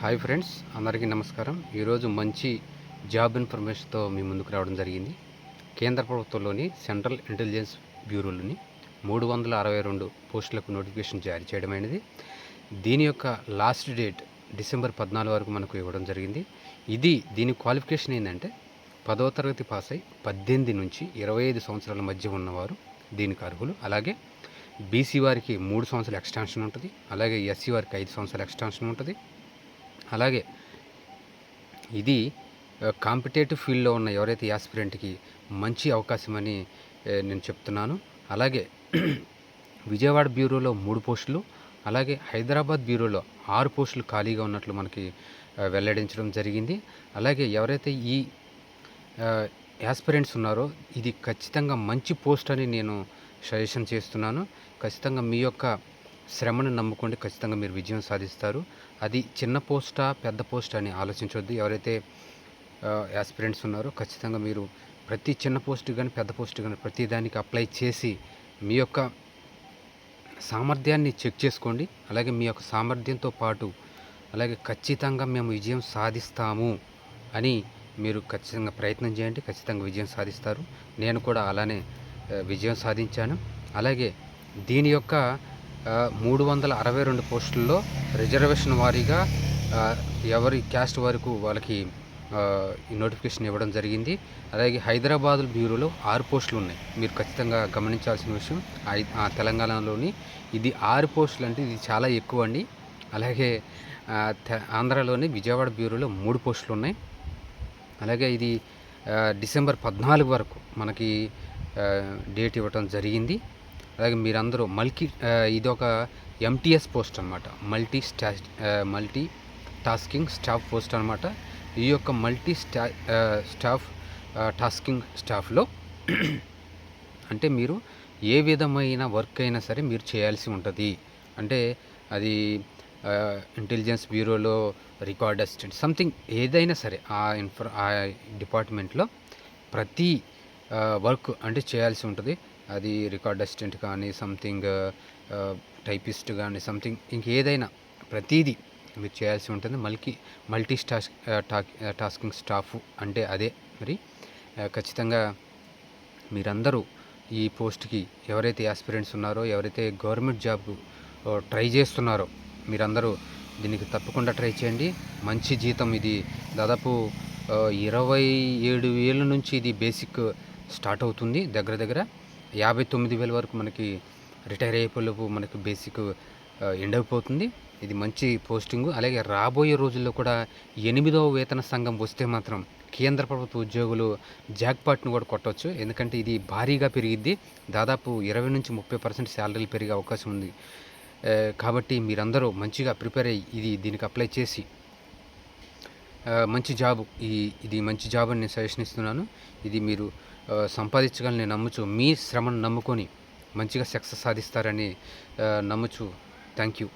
Hi friends అందరికీ నమస్కారం. ఈరోజు మంచి జాబ్ ఇన్ఫర్మేషన్తో మీ ముందుకు రావడం జరిగింది. కేంద్ర ప్రభుత్వంలోని సెంట్రల్ ఇంటెలిజెన్స్ బ్యూరోలోని మూడు వందల అరవై రెండు పోస్టులకు నోటిఫికేషన్ జారీ చేయడమైనది. దీని యొక్క లాస్ట్ డేట్ డిసెంబర్ పద్నాలుగు వరకు మనకు ఇవ్వడం జరిగింది. ఇది దీని క్వాలిఫికేషన్ ఏంటంటే పదవ తరగతి పాస్ అయి పద్దెనిమిది నుంచి ఇరవై ఐదు సంవత్సరాల మధ్య ఉన్నవారు దీనికి అర్హులు. అలాగే బీసీ వారికి మూడు సంవత్సరాల ఎక్స్టెన్షన్ ఉంటుంది. అలాగే ఎస్సీ వారికి ఐదు సంవత్సరాల ఎక్స్టెన్షన్ ఉంటుంది. అలాగే ఇది కాంపిటేటివ్ ఫీల్డ్లో ఉన్న ఎవరైతే యాస్పిరెంట్కి మంచి అవకాశం అని నేను చెప్తున్నాను. అలాగే విజయవాడ బ్యూరోలో మూడు పోస్టులు అలాగే హైదరాబాద్ బ్యూరోలో ఆరు పోస్టులు ఖాళీగా ఉన్నట్లు మనకి వెల్లడించడం జరిగింది. అలాగే ఎవరైతే ఈ యాస్పిరెంట్స్ ఉన్నారో ఇది ఖచ్చితంగా మంచి పోస్ట్ అని నేను సజెషన్ చేస్తున్నాను. ఖచ్చితంగా మీ యొక్క శ్రమను నమ్ముకోండి ఖచ్చితంగా మీరు విజయం సాధిస్తారు. అది చిన్న పోస్టా పెద్ద పోస్ట్ అని ఆలోచించవద్దు ఎవరైతే యాస్పిరెంట్స్ ఉన్నారో ఖచ్చితంగా మీరు ప్రతి చిన్న పోస్ట్ కానీ పెద్ద పోస్ట్ కానీ ప్రతి దానికి అప్లై చేసి మీ యొక్క సామర్థ్యాన్ని చెక్ చేసుకోండి. అలాగే మీ యొక్క సామర్థ్యంతో పాటు అలాగే ఖచ్చితంగా మేము విజయం సాధిస్తాము అని మీరు ఖచ్చితంగా ప్రయత్నం చేయండి. ఖచ్చితంగా విజయం సాధిస్తారు. నేను కూడా అలానే విజయం సాధించాను. అలాగే దీని యొక్క మూడు వందల అరవై రెండు పోస్టుల్లో రిజర్వేషన్ వారీగా ఎవరి క్యాస్ట్ వరకు వాళ్ళకి నోటిఫికేషన్ ఇవ్వడం జరిగింది. అలాగే హైదరాబాద్ బ్యూరోలో ఆరు పోస్టులు ఉన్నాయి. మీరు ఖచ్చితంగా గమనించాల్సిన విషయం తెలంగాణలోని ఇది ఆరు పోస్టులు అంటే ఇది చాలా ఎక్కువ అండి. అలాగే తె- ఆంధ్రాలోని విజయవాడ బ్యూరోలో మూడు పోస్టులు ఉన్నాయి. అలాగే ఇది డిసెంబర్ పద్నాలుగు వరకు మనకి డేట్ ఇవ్వటం జరిగింది. అలాగే మీరందరూ మల్టీ ఇది ఒక ఎంటీఎస్ పోస్ట్ అనమాట మల్టీ స్టా మల్టీ టాస్కింగ్ స్టాఫ్ పోస్ట్ అనమాట ఈ యొక్క మల్టీ స్టా స్టాఫ్ టాస్కింగ్ స్టాఫ్లో అంటే మీరు ఏ విధమైన వర్క్ అయినా సరే మీరు చేయాల్సి ఉంటుంది. అంటే అది ఇంటెలిజెన్స్ బ్యూరోలో రికార్డ్ అసిస్టెంట్ సంథింగ్ ఏదైనా సరే ఆ ఇన్ఫర్ ఆ డిపార్ట్మెంట్లో ప్రతి వర్క్ అంటే చేయాల్సి ఉంటుంది. అది రికార్డ్ అసిస్టెంట్ కానీ సంథింగ్ టైపిస్ట్ కానీ సంథింగ్ ఇంకేదైనా ప్రతీదీ మీరు చేయాల్సి ఉంటుంది. మల్టీ మల్టీ స్టాస్ టాస్కింగ్ స్టాఫ్ అంటే అదే మరి. ఖచ్చితంగా మీరందరూ ఈ పోస్ట్కి ఎవరైతే ఆస్పిరెంట్స్ ఉన్నారో ఎవరైతే గవర్నమెంట్ జాబ్ ట్రై చేస్తున్నారో మీరందరూ దీనికి తప్పకుండా ట్రై చేయండి. మంచి జీతం ఇది. దాదాపు ఇరవై ఏడు వేల నుంచి ఇది బేసిక్ స్టార్ట్ అవుతుంది దగ్గర దగ్గర. యాభై తొమ్మిది వేల వరకు మనకి రిటైర్ అయిపోలేపు మనకి బేసిక్ ఎండ్ అయిపోతుంది ఇది మంచి పోస్టింగ్. అలాగే రాబోయే రోజుల్లో కూడా ఎనిమిదవ వేతన సంఘం వస్తే మాత్రం కేంద్ర ప్రభుత్వ ఉద్యోగులు జాక్పాట్ను కూడా కొట్టవచ్చు ఎందుకంటే ఇది భారీగా పెరిగిద్ది. దాదాపు ఇరవై నుంచి ముప్పై పర్సెంట్ శాలరీలు పెరిగే అవకాశం ఉంది. కాబట్టి మీరందరూ మంచిగా ప్రిపేర్ అయ్యి ఇది దీనికి అప్లై చేసి మంచి జాబ్. ఈ ఇది మంచి జాబ్ అని నేను సజెషన్ ఇస్తున్నాను. ఇది మీరు సంపాదించగలని నేను నమ్ముచు మీ శ్రమను నమ్ముకొని మంచిగా సక్సెస్ సాధిస్తారని నమ్ముచు. Thank you